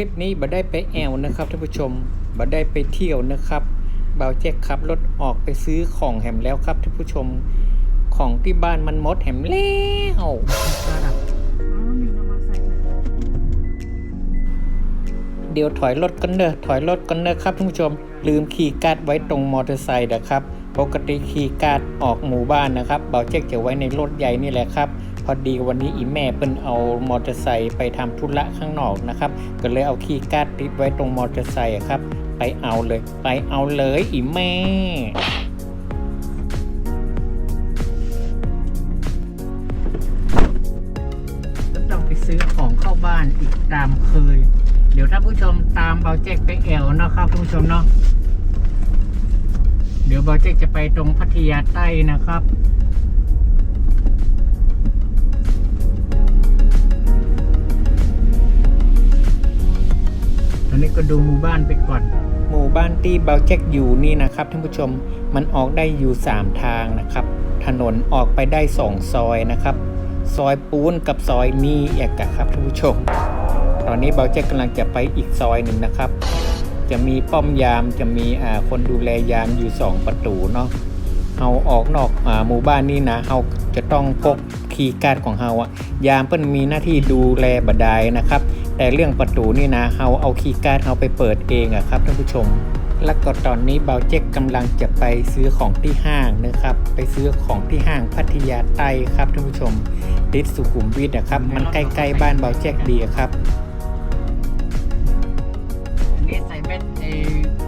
คลิปนี้บ่ได้ไปแอวนะครับท่านผู้ชมบ่ได้ไปเที่ยวนะครับบ่าวแจ็คขับรถออกไปซื้อของแหมแล้วครับท่านผู้ชมของที่บ้านมันหมดแหมแล้วเดี๋ยวถอยรถกันเนอะถอยรถกันเนอะครับท่านผู้ชม ลืมคีย์การ์ดไว้ตรงมอเตอร์ไซค์นะครับปกติคีย์การ์ดออกหมู่บ้านนะครับบ่าวแจ็คจะไว้ในรถใหญ่นี่แหละครับ พอดีวันนี้อีแม่เพิ่นเอามอเตอร์ไซค์ไปทำธุระข้างนอกนะครับ ก็เลยเอาคีย์การ์ดติดไว้ตรงมอเตอร์ไซค์ครับ ไปเอาเลย ไปเอาเลยอีแม่ก็ต้องไปซื้อของเข้าบ้านอีกตามเคย เดี๋ยวท่าผู้ชมตามเบาแจ็คไปแอลนะครับท่านผู้ชมเนาะเดี๋ยวเบาแจ็คจะไปตรงพัทยาใต้นะครับ นี้ก็ดูหมู่บ้านไปก่อน หมู่บ้านที่เบาแจ็คอยู่นี่นะครับท่านผู้ชมมันออกได้อยู่ 3 ทางนะครับ ถนนออกไปได้ 2 ซอยนะครับ ซอยปูนกับซอยมีเอกะครับท่านผู้ชม ตอนนี้เบาแจ็คกำลังจะไปอีกซอยหนึ่งนะครับ จะมีป้อมยามจะมีคนดูแลยามอยู่ 2 ประตูเนาะเอาออกนอกอหมู่บ้านนี่นะเราจะต้องพกคีย์การ์ดของเราอะยามเพิ่นมีหน้าที่ดูแลบัดไดนะครับ แต่เรื่องประตูนี่นะเราเอาคีย์การ์ดเราไปเปิดเองอะครับท่านผู้ชม แล้วก็ตอนนี้เบาเจ็กกำลังจะไปซื้อของที่ห้างนะครับ ไปซื้อของที่ห้างพัทยาใต้ครับท่านผู้ชม ติดสุขุมวิทนะครับ มันใกล้ๆบ้านเบาเจ็กดีอะครับอันนี้ใส่เม็ดไอ้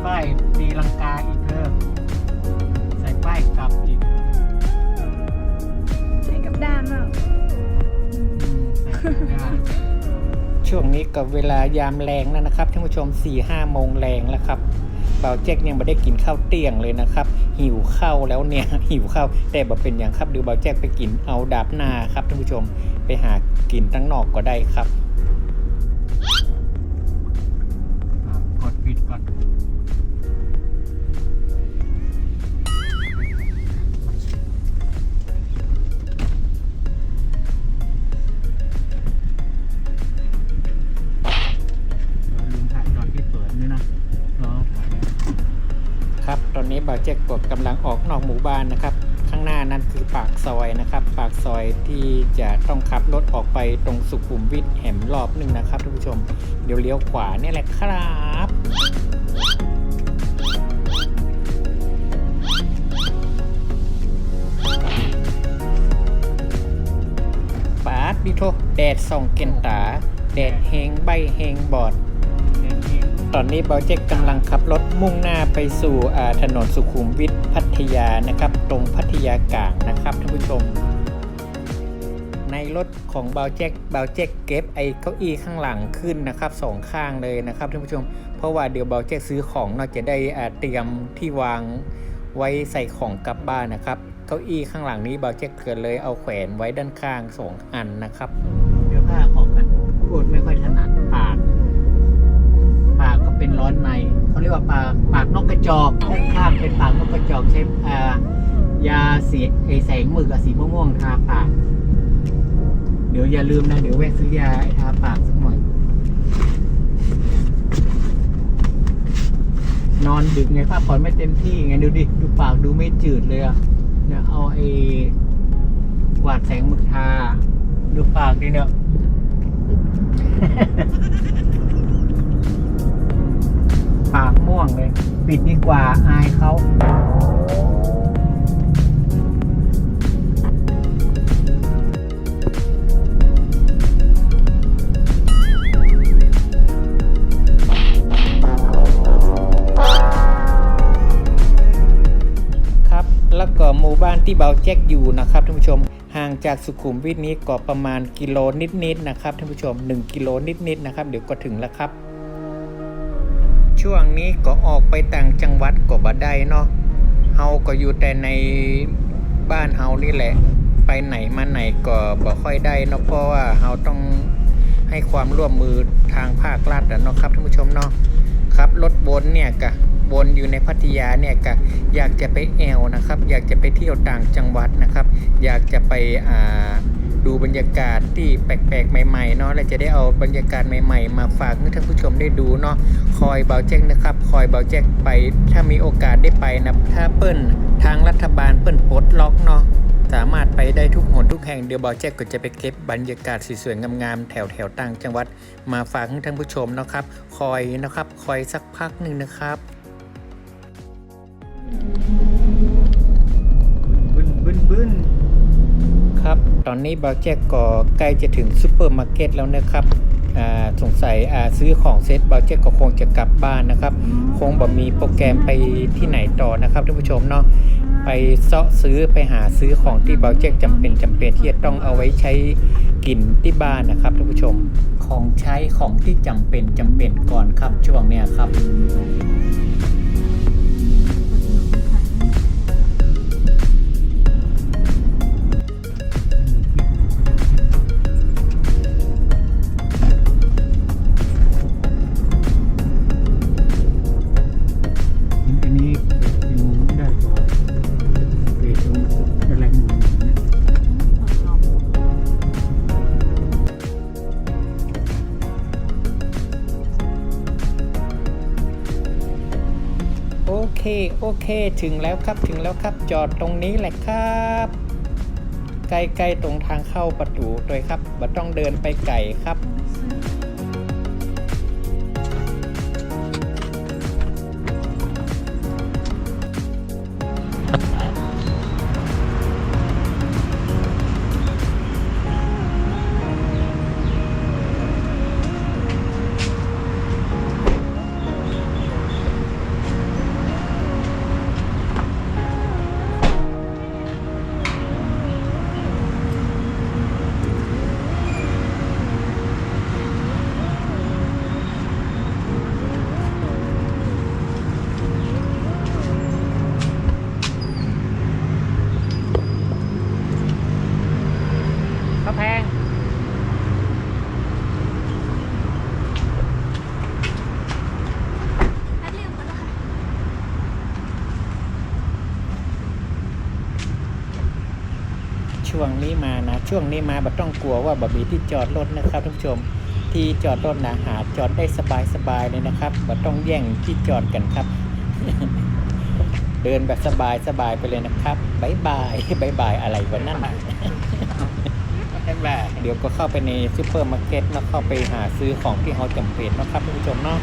ป้ายตีลังกาอีกเพิ่มใส่ป้ายกลับอีกใช้กับด้านมาก ช่วงนี้กับเวลายามแรงนะครับท่านผู้ชม4ี่ห้าโมงแรงแล้วครับเบาแจ็คยังไม่ได้กินข้าวเตียงเลยนะครับ หิวข้าวแล้วเนี่ยหิวข้าวแต่บบเป็นอย่างครับดูเบาแจ็คไปกินเอาดาบนาครับท่านผู้ชมไปหากินตั้งนอกก็ได้ครับาวแจ็คกดกำลังออกนอกหมู่บ้านนะครับ ข้างหน้านั่นคือปากซอยนะครับ ปากซอยที่จะต้องขับรถออกไปตรงสุขุมวิทแหมรอบหนึ่งนะครับท่านผู้ชมเดี๋ยวเลี้ยวขวาเนี่ยแหละครับปาดดิโทแดดส่องเกนตาแดดเฮงใบเฮงบอด ตอนนี้เบาเจ็กกำลังขับรถมุ่งหน้าไปสู่ถนนสุขุมวิทพัทยานะครับ ตรงพัทยากลางนะครับท่านผู้ชม ในรถของเบาเจ็กเบาเจ็กเก็บไอ้เก้าอี้ข้างหลังขึ้นนะครับสองข้างเลยนะครับท่านผู้ชม เพราะว่าเดี๋ยวเบาเจ็กซื้อของเนาะจะได้เตรียมที่วางไว้ใส่ของกลับบ้านนะครับ เก้าอี้ข้างหลังนี้เบาเจ็กเกิดเลยเอาแขวนไว้ด้านข้างสองอันนะครับ เดี๋ยวผ้าออกกันพูดไม่ เขาเรียกว่าปากปากนกกระจอกข้างเป็นปากนกกระจอกใช้อ่ยาสีไอแสงหมึกอะสีม่วงๆทาปาก เดี๋ยวอย่าลืมนะ เดี๋ยวแวะซื้อยาทาปากสักหน่อย นอนดึกไงพักผ่อนไม่เต็มที่ไงดูดิ ดูปากดูไม่จืดเลยอะเนี่ยเอาไอ้กวาดแสงหมึกทา ดูปากดิเนี่ย วงเลย ปิดดีกว่าอายเขาครับแล้วก็หมู่บ้านที่เบาแจ็คอยู่นะครับท่านผู้ชมห่างจากสุขุมวิทนี้ก็ประมาณกิโลนิดๆนะครับท่านผู้ชม 1 กิโลนิดๆนะครับ เดี๋ยวก็ถึงแล้วครับ ช่วงนี้ก็ออกไปต่างจังหวัดก็บ่ได้เนาะเฮาก็อยู่แต่ในบ้านเฮานี่แหละ ไปไหนมาไหนก็บ่ค่อยได้เนาะเพราะว่าเฮาต้องให้ความร่วมมือทางภาครัฐอะเนาะครับท่านผู้ชมเนาะครับรถบนเนี่ยกะบนอยู่ในพัทยาเนี่ยกะอยากจะไปแอวนะครับ อยากจะไปเที่ยวต่างจังหวัดนะครับ อยากจะไปอ่า ดูบรรยากาศที่แปลกๆ ใหม่ๆเนาะและจะได้เอาบรรยากาศใหม่ ๆ มาฝากให้ท่านผู้ชมได้ดูเนาะคอยเบาแจ็คนะครับ คอยเบาแจ็คไป ถ้ามีโอกาสได้ไปนะถ้าเปิ้นทางรัฐบาลเปิ้นปลดล็อกเนาะสามารถไปได้ทุกหนทุกแห่งเดี๋ยวเบาแจ็คก็จะไปเก็บบรรยากาศสวยๆงามๆแถวแถวต่างจังหวัดมาฝากให้ท่านผู้ชมนะครับ คอยนะครับ คอยสักพักหนึ่งนะครับ ตอนนี้บาแจ็คก็ใกล้จะถึงซูเปอร์มาร์เก็ตแล้วนะครับอ่าสงสัยอ่าซื้อของเสร็จบาแจ็คก็คงจะกลับบ้านนะครับ คงบ่มีโปรแกรมไปที่ไหนต่อนะครับท่านผู้ชมเนาะไปเซาะซื้อไปหาซื้อของที่บาแจ็คจำเป็นจำเป็นที่จะต้องเอาไว้ใช้กินที่บ้านนะครับท่านผู้ชมของใช้ของที่จำเป็นจำเป็นก่อนครับช่วงเนี้ยครับ เคโอเค ถึงแล้วครับถึงแล้วครับจอดตรงนี้แหละครับใกล้ๆตรงทางเข้าประตูด้วยครับบ่ต้องเดินไปไกลครับ ช่วงนี้มานะ ช่วงนี้มาบ่ต้องกลัวว่าบ่มีที่จอดรถนะครับท่านผู้ชม ที่จอดรถนะหาจอดได้สบายๆเลยนะครับบ่ต้องแย่งที่จอดกันครับ เดินแบบสบายสบายๆไปเลยนะครับบายบายบายบายอะไรวะนั่นน่ะเดี๋ยวก็เข้าไปในซูเปอร์มาร์เก็ตแล้วเข้าไปหาซื้อของที่เขาจำเป็นนะครับท่านผู้ชมเนาะ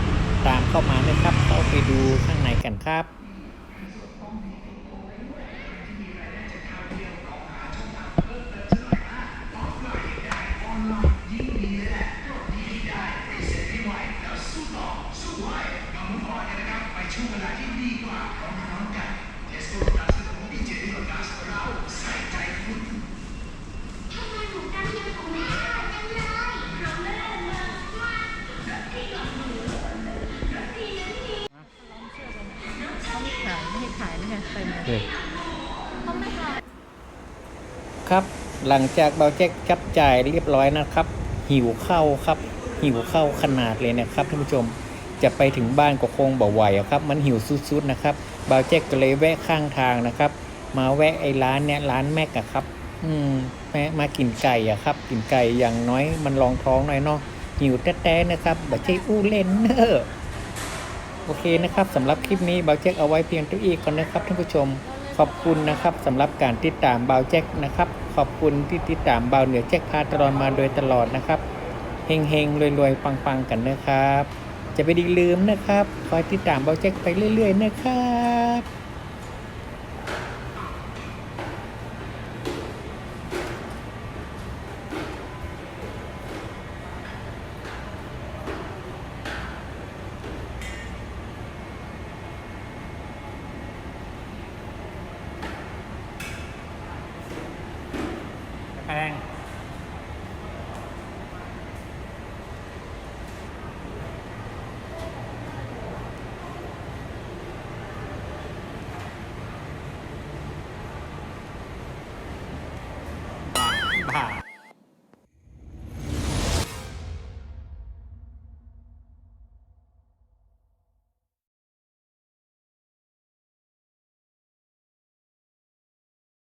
ตามเข้ามาเลยครับ เข้าไปดูข้างในกันครับ เลยครับหลังจากเบาแจ็คจับจ่ายเรียบร้อยนะครับ หิวข้าวครับ หิวข้าวขนาดเลยนะครับท่านผู้ชมจะไปถึงบ้านก็คงบ่ไหวครับ มันหิวสุดๆนะครับเบาแจ็คก็เลยแวะข้างทางนะครับ มาแวะไอ้ร้านเนี่ยร้านแม็กอะครับ อืมแม่มากินไก่อะครับ กินไก่อย่างน้อยมันรองท้องหน่อยเนาะหิวแต้ๆนะครับบ่ใช่อู้เล่นเนอะ โอเคนะครับสำหรับคลิปนี้บาแจ็คเอาไว้เพียงเท่านี้ก่อนนะครับท่านผู้ชมขอบคุณนะครับสำหรับการติดตามบาแจ็คนะครับ ขอบคุณที่ติดตามบาเหนือแจ็คพาตลอดมาโดยตลอดนะครับเฮงเฮงรวยรวยๆปังๆกันนะครับ จะไปดีลืมนะครับ คอยติดตามบาแจ็คไปเรื่อย ๆ นะครับ